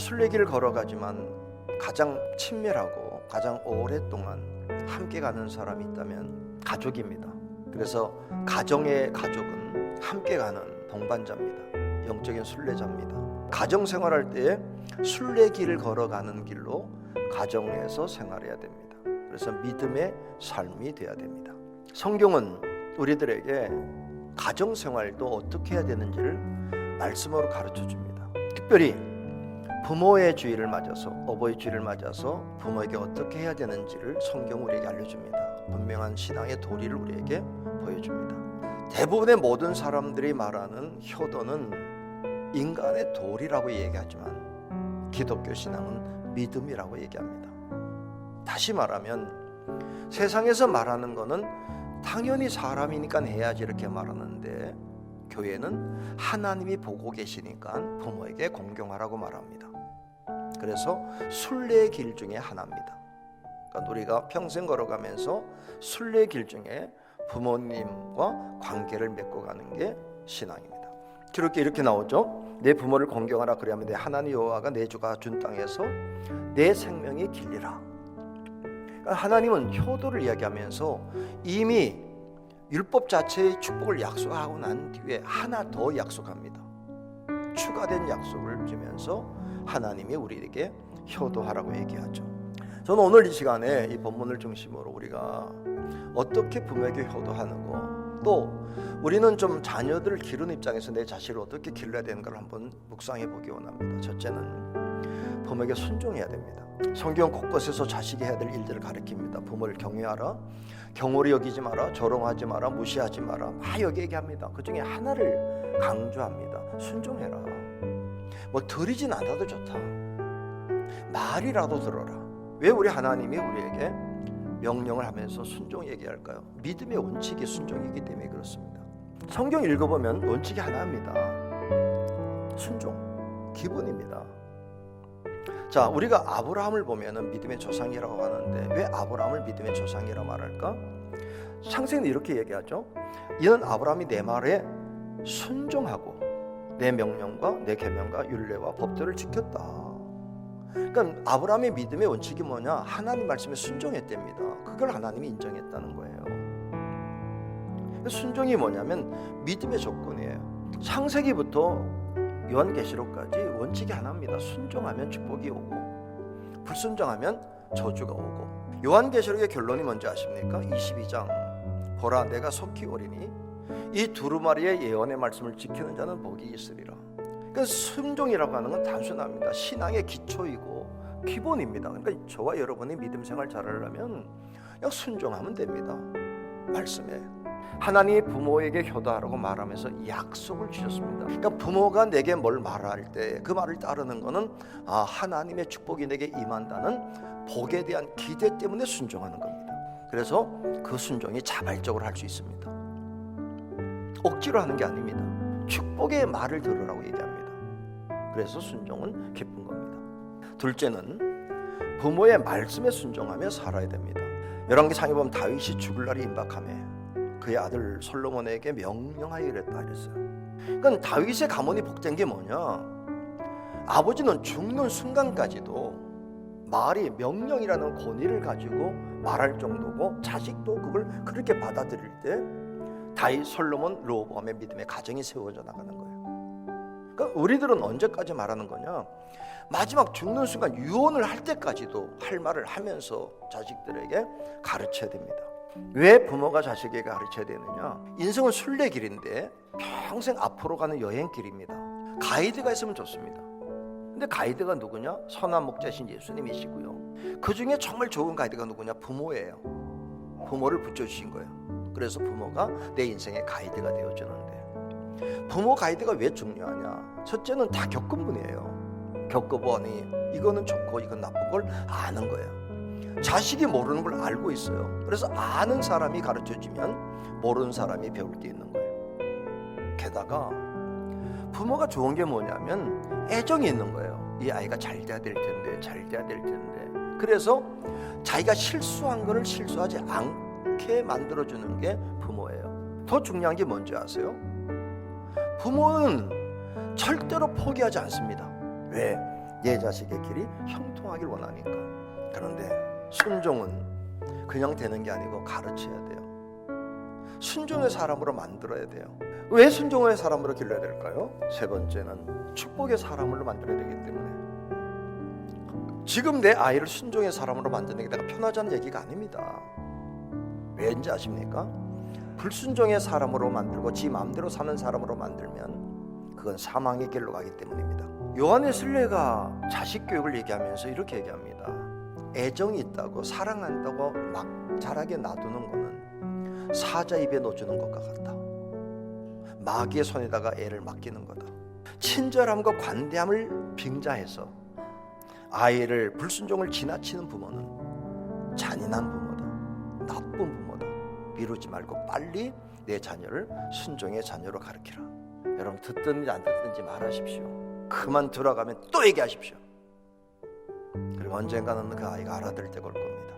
순례길을 걸어가지만 가장 친밀하고 가장 오랫동안 함께 가는 사람이 있다면 가족입니다. 그래서 가정의 가족은 함께 가는 동반자입니다. 영적인 순례자입니다. 가정 생활할 때에 순례길을 걸어가는 길로 가정에서 생활해야 됩니다. 그래서 믿음의 삶이 돼야 됩니다. 성경은 우리들에게 가정 생활도 어떻게 해야 되는지를 말씀으로 가르쳐 줍니다. 특별히 부모의 주의를 맞아서 어버이 주의를 맞아서 부모에게 어떻게 해야 되는지를 성경 우리에게 알려줍니다. 분명한 신앙의 도리를 우리에게 보여줍니다. 대부분의 모든 사람들이 말하는 효도는 인간의 도리라고 얘기하지만 기독교 신앙은 믿음이라고 얘기합니다. 다시 말하면 세상에서 말하는 거는 당연히 사람이니까 해야지 이렇게 말하는데 교회는 하나님이 보고 계시니까 부모에게 공경하라고 말합니다. 그래서 순례의 길 중에 하나입니다. 그러니까 우리가 평생 걸어가면서 순례의 길 중에 부모님과 관계를 맺고 가는 게 신앙입니다. 그렇게 이렇게 나오죠. 내 부모를 공경하라 그리하면 내 하나님 여호와가 내 주가 준 땅에서 내 생명이 길리라. 그러니까 하나님은 효도를 이야기하면서 이미 율법 자체의 축복을 약속하고 난 뒤에 하나 더 약속합니다. 추가된 약속을 주면서 하나님이 우리에게 효도하라고 얘기하죠. 저는 오늘 이 시간에 이 본문을 중심으로 우리가 어떻게 부모에게 효도하는 또 우리는 좀 자녀들을 기르는 입장에서 내 자식을 어떻게 길러야 되는가를 한번 묵상해 보기 원합니다. 첫째는 부모에게 순종해야 됩니다. 성경 곳곳에서 자식이 해야 될 일들을 가르칩니다. 부모를 경외하라, 경홀히 여기지 마라, 조롱하지 마라, 무시하지 마라. 막 여기 얘기합니다. 그 중에 하나를 강조합니다. 순종해라. 뭐 드리진 않아도 좋다. 말이라도 들어라. 왜 우리 하나님이 우리에게 명령을 하면서 순종 얘기할까요? 믿음의 원칙이 순종이기 때문에 그렇습니다. 성경 읽어보면 원칙이 하나입니다. 순종, 기본입니다. 자, 우리가 아브라함을 보면은 믿음의 조상이라고 하는데 왜 아브라함을 믿음의 조상이라고 말할까? 창세기는 이렇게 얘기하죠. 이는 아브라함이 내 말에 순종하고 내 명령과 내 계명과 율례와 법도를 지켰다. 그러니까 아브라함의 믿음의 원칙이 뭐냐? 하나님 말씀에 순종했답니다. 그걸 하나님이 인정했다는 거예요. 순종이 뭐냐면 믿음의 조건이에요. 창세기부터 요한계시록까지 원칙이 하나입니다. 순종하면 축복이 오고 불순종하면 저주가 오고. 요한계시록의 결론이 뭔지 아십니까? 22장 보라 내가 속히 오리니 이 두루마리의 예언의 말씀을 지키는 자는 복이 있으리라. 그 순종이라고 하는 건 단순합니다. 신앙의 기초이고 기본입니다. 그러니까 저와 여러분이 믿음 생활 잘하려면 그냥 순종하면 됩니다. 말씀에 하나님이 부모에게 효도하라고 말하면서 약속을 주셨습니다. 그러니까 부모가 내게 뭘 말할 때 그 말을 따르는 것은 아 하나님의 축복이 내게 임한다는 복에 대한 기대 때문에 순종하는 겁니다. 그래서 그 순종이 자발적으로 할 수 있습니다. 억지로 하는 게 아닙니다. 축복의 말을 들으라고 얘기합니다. 그래서 순종은 기쁜 겁니다. 둘째는 부모의 말씀에 순종하며 살아야 됩니다. 열왕기 상에 보면 다윗이 죽을 날이 임박하며 그의 아들 솔로몬에게 명령하여 이랬다 그랬어요. 그러니까 다윗의 가문이 복된 게 뭐냐? 아버지는 죽는 순간까지도 말이 명령이라는 권위를 가지고 말할 정도고 자식도 그걸 그렇게 받아들일 때 다윗 솔로몬 로보암의 믿음의 가정이 세워져 나가는 거예요. 그러니까 우리들은 언제까지 말하는 거냐? 마지막 죽는 순간 유언을 할 때까지도 할 말을 하면서 자식들에게 가르쳐야 됩니다. 왜 부모가 자식에게 가르쳐야 되느냐? 인생은 순례길인데 평생 앞으로 가는 여행길입니다. 가이드가 있으면 좋습니다. 근데 가이드가 누구냐? 선한 목자신 예수님이시고요. 그 중에 정말 좋은 가이드가 누구냐? 부모예요. 부모를 붙여주신 거예요. 그래서 부모가 내 인생의 가이드가 되어주는데 부모 가이드가 왜 중요하냐? 첫째는 다 겪은 분이에요. 겪어보니 이거는 좋고 이건 나쁜 걸 아는 거예요. 자식이 모르는 걸 알고 있어요. 그래서 아는 사람이 가르쳐 주면 모르는 사람이 배울 게 있는 거예요. 게다가 부모가 좋은 게 뭐냐면 애정이 있는 거예요. 이 아이가 잘 돼야 될 텐데, 잘 돼야 될 텐데. 그래서 자기가 실수한 거를 실수하지 않게 만들어 주는 게 부모예요. 더 중요한 게 뭔지 아세요? 부모는 절대로 포기하지 않습니다. 왜? 내 자식의 길이 형통하길 원하니까. 그런데 순종은 그냥 되는 게 아니고 가르쳐야 돼요. 순종의 사람으로 만들어야 돼요. 왜 순종의 사람으로 길러야 될까요? 세 번째는 축복의 사람으로 만들어야 되기 때문에 지금 내 아이를 순종의 사람으로 만드는 게 내가 편하자는 얘기가 아닙니다. 왠지 아십니까? 불순종의 사람으로 만들고 지 마음대로 사는 사람으로 만들면 그건 사망의 길로 가기 때문입니다. 요한의 슬레가 자식 교육을 얘기하면서 이렇게 얘기합니다. 애정이 있다고 사랑한다고 막 자라게 놔두는 거는 사자 입에 넣어주는 것과 같다. 마귀의 손에다가 애를 맡기는 거다. 친절함과 관대함을 빙자해서 아이를 불순종을 지나치는 부모는 잔인한 부모다. 나쁜 부모다. 미루지 말고 빨리 내 자녀를 순종의 자녀로 가르치라. 여러분 듣든지 안 듣든지 말하십시오. 그만 들어가면 또 얘기하십시오. 그리고 언젠가는 그 아이가 알아들 때가 올 겁니다.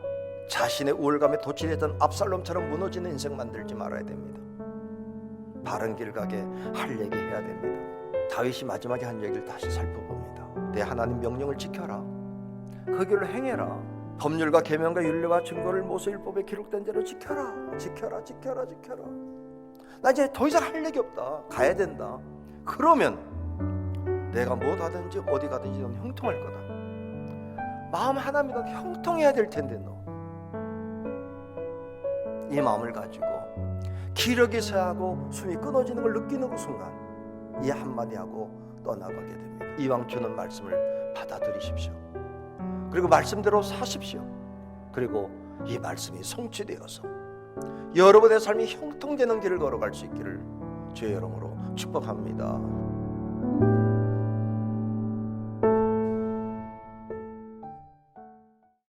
자신의 우울감에 도취됐던 압살롬처럼 무너지는 인생 만들지 말아야 됩니다. 바른 길 가게 할 얘기 해야 됩니다. 다윗이 마지막에 한 얘기를 다시 살펴봅니다. 내 하나님 명령을 지켜라. 그 길로 행해라. 법률과 계명과 윤례와 증거를 모세율법에 기록된 대로 지켜라. 지켜라. 지켜라. 지켜라. 나 이제 더 이상 할 얘기 없다. 가야 된다. 그러면 내가 뭐 하든지 어디 가든지 넌 형통할 거다. 마음 하나면 넌 형통해야 될 텐데 너. 이 마음을 가지고 기력이 쇠하고 숨이 끊어지는 걸 느끼는 그 순간 이 한마디 하고 떠나가게 됩니다. 이왕 주는 말씀을 받아들이십시오. 그리고 말씀대로 사십시오. 그리고 이 말씀이 성취되어서 여러분의 삶이 형통되는 길을 걸어갈 수 있기를 주의 이름으로 축복합니다.